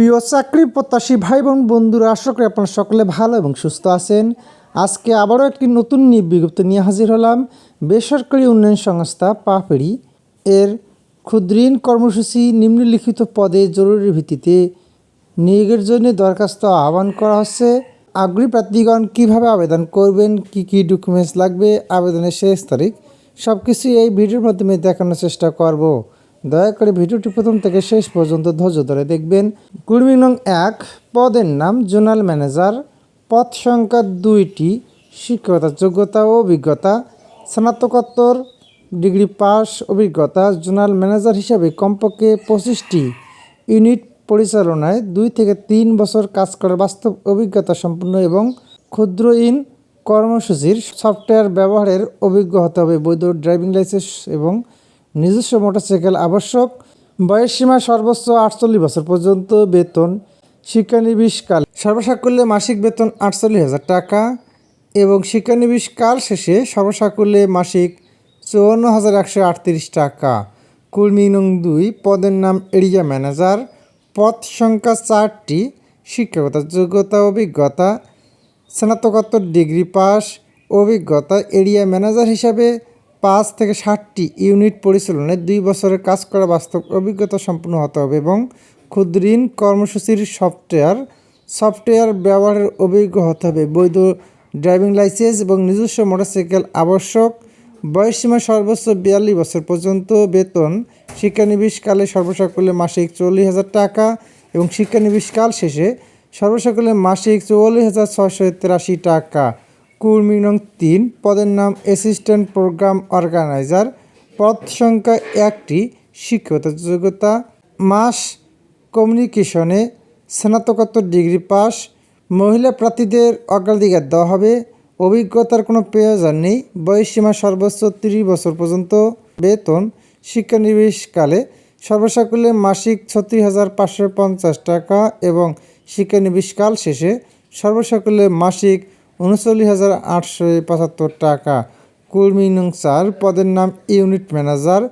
প্রিয় চাকরি প্রত্যাশী ভাই বোন বন্ধুরা, আশা করি আপনারা সকলে ভালো এবং সুস্থ আছেন। আজকে আবারও একটি নতুন বিজ্ঞপ্তি নিয়ে হাজির হলাম। বেসরকারি উন্নয়ন সংস্থা পাপড়ি এর ক্ষুদ্রঋণ কর্মসূচি নিম্নলিখিত পদে জরুরি ভিত্তিতে নিয়োগের জন্য দরখাস্ত আহ্বান করা হচ্ছে। আগ্রহী প্রার্থীগণ কীভাবে আবেদন করবেন, কি কি ডকুমেন্টস লাগবে, আবেদনের শেষ তারিখ সব কিছুই এই ভিডিওর মাধ্যমে দেখানোর চেষ্টা করব। দয়া করে ভিডিওটি প্রথম থেকে শেষ পর্যন্ত ধৈর্য ধরে দেখবেন। কুর্মী নং এক, পদের নাম জোনাল ম্যানেজার। পদ সংখ্যা দুইটি শিক্ষকতার যোগ্যতা ও অভিজ্ঞতা। স্নাতকোত্তর, ডিগ্রি পাস অভিজ্ঞতা। জোনাল ম্যানেজার হিসাবে কমপক্ষে পঁচিশটি ইউনিট পরিচালনায় দুই থেকে তিন বছর কাজ করার বাস্তব অভিজ্ঞতা সম্পন্ন এবং ক্ষুদ্র ইন কর্মসূচির সফটওয়্যার ব্যবহারের অভিজ্ঞ হতে হবে। বৈধ ড্রাইভিং লাইসেন্স এবং নিজস্ব মোটরসাইকেল আবশ্যক। বয়সসীমা সর্বোচ্চ আটচল্লিশ বছর পর্যন্ত বেতন। শিক্ষানবিশকাল সর্বসাকুল্যে মাসিক বেতন আটচল্লিশ হাজার টাকা এবং শিক্ষানবিশ কাল শেষে সর্বসাকুল্যে মাসিক চুয়ান্ন হাজার একশো আটত্রিশ টাকা। কুর্মী নং দুই পদের নাম এরিয়া ম্যানেজার। পদ সংখ্যা চারটি শিক্ষকতার যোগ্যতা, অভিজ্ঞতা, স্নাতকোত্তর ডিগ্রি পাস, অভিজ্ঞতা এরিয়া ম্যানেজার হিসাবে পাঁচ থেকে ষাটটি ইউনিট পরিচালনায় দুই বছরের কাজ করা বাস্তব অভিজ্ঞতা সম্পন্ন হতে হবে এবং ক্ষুদ্রঋণ কর্মসূচির সফটওয়্যার সফটওয়্যার ব্যবহারের অভিজ্ঞ হতে হবে। বৈধ ড্রাইভিং লাইসেন্স এবং নিজস্ব মোটরসাইকেল আবশ্যক। বয়সসীমা সর্বোচ্চ বিয়াল্লিশ বছর পর্যন্ত বেতন। শিক্ষানবিশকালে সর্বসাকুল্যে মাসিক চল্লিশ হাজার টাকা এবং শিক্ষানবিশকাল শেষে সর্বসাকুল্যে মাসিক চুয়াল্লিশ হাজার ছশো তেরাশি টাকা। কুর্মী নং তিন পদের নাম অ্যাসিস্ট্যান্ট প্রোগ্রাম অর্গানাইজার পদ সংখ্যা একটি শিক্ষকতার যোগ্যতা, মাস কমিউনিকেশনে স্নাতকোত্তর ডিগ্রি পাস। মহিলা প্রার্থীদের অগ্রাধিকার দেওয়া হবে। অভিজ্ঞতার কোনো প্রয়োজন নেই। বয়সসীমা সর্বোচ্চ তিরিশ বছর পর্যন্ত। বেতন, শিক্ষানবিশকালে সর্বসাকুল্যে মাসিক ছত্রিশ হাজার পাঁচশো পঞ্চাশ টাকা এবং শিক্ষানবিশকাল শেষে সর্বসাকুল্যে মাসিক উনচল্লিশ হাজার আটশো পঁচাত্তর টাকা। কর্মী নং চার পদের নাম ইউনিট ম্যানেজার।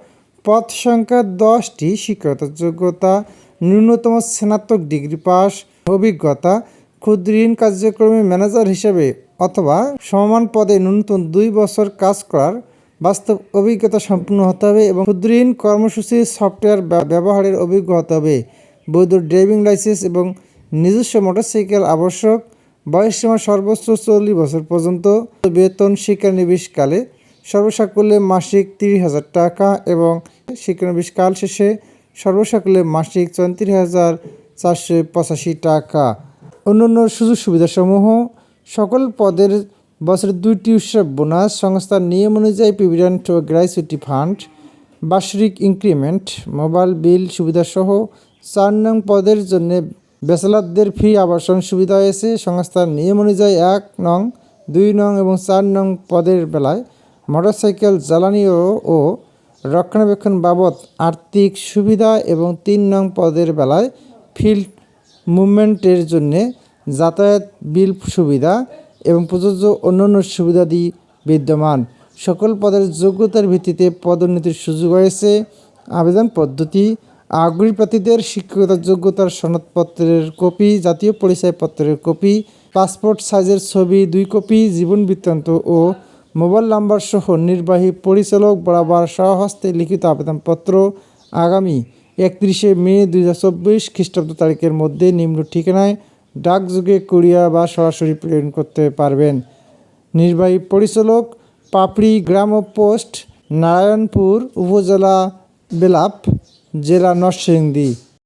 পদ সংখ্যা দশটি। শিক্ষকতার যোগ্যতা ন্যূনতম স্নাতক ডিগ্রি পাস, অভিজ্ঞতা ক্ষুদ্র ঋণ কার্যক্রমে ম্যানেজার হিসেবে অথবা সমান পদে ন্যূনতম দুই বছর কাজ করার বাস্তব অভিজ্ঞতা সম্পূর্ণ হতে হবে এবং ক্ষুদ্র ঋণ কর্মসূচির সফটওয়্যার ব্যবহারের অভিজ্ঞ হতে হবে। বৈধ ড্রাইভিং লাইসেন্স এবং নিজস্ব মোটরসাইকেল আবশ্যক। বয়সসীমা সর্বোচ্চ চল্লিশ বছর পর্যন্ত বেতন শিক্ষানবিশকালে সর্বসাকুল্যে মাসিক তিরিশ হাজার টাকা এবং শিক্ষানবিশকাল শেষে সর্বসাকুল্যে মাসিক চৌত্রিশ হাজার চারশো পঁচাশি টাকা। অন্যান্য সুযোগ সুবিধাসমূহ, সকল পদের বছরের দুইটি উৎসব বোনাস, সংস্থার নিয়ম অনুযায়ী প্রিভিডেন্ট ও ফান্ড, বার্ষিক ইনক্রিমেন্ট, মোবাইল বিল সুবিধাসহ চার নং পদের জন্য ব্যাচেলারদের ফ্রি আবাসন সুবিধা হয়েছে সংস্থার নিয়ম অনুযায়ী এক নং, দুই নং এবং চার নং পদের বেলায় মোটরসাইকেল জ্বালানি ও- ও রক্ষণাবেক্ষণ বাবদ আর্থিক সুবিধা এবং তিন নং পদের বেলায় ফিল্ড মুভমেন্টের জন্যে যাতায়াত বিল সুবিধা এবং প্রযোজ্য অন্যান্য সুবিধাদি বিদ্যমান। সকল পদের যোগ্যতার ভিত্তিতে পদোন্নতির সুযোগ হয়েছে। আবেদন পদ্ধতি আগ্রহী প্রার্থীদের শিক্ষকতার যোগ্যতার সনদপত্রের কপি, জাতীয় পরিচয়পত্রের কপি, পাসপোর্ট সাইজের ছবি, দুই কপি, জীবন বৃত্তান্ত ও মোবাইল নাম্বার সহ নির্বাহী পরিচালক বরাবর স্বহস্তে লিখিত আবেদনপত্র আগামী একত্রিশে মে দুই হাজার চব্বিশ খ্রিস্টাব্দ তারিখের মধ্যে নিম্ন ঠিকানায় ডাকযোগে কুরিয়া বা সরাসরি প্রেরণ করতে পারবেন। নির্বাহী পরিচালক পাপড়ি গ্রাম পোস্ট, নারায়ণপুর উপজেলা বেলাপ জেলা নরসিংদী।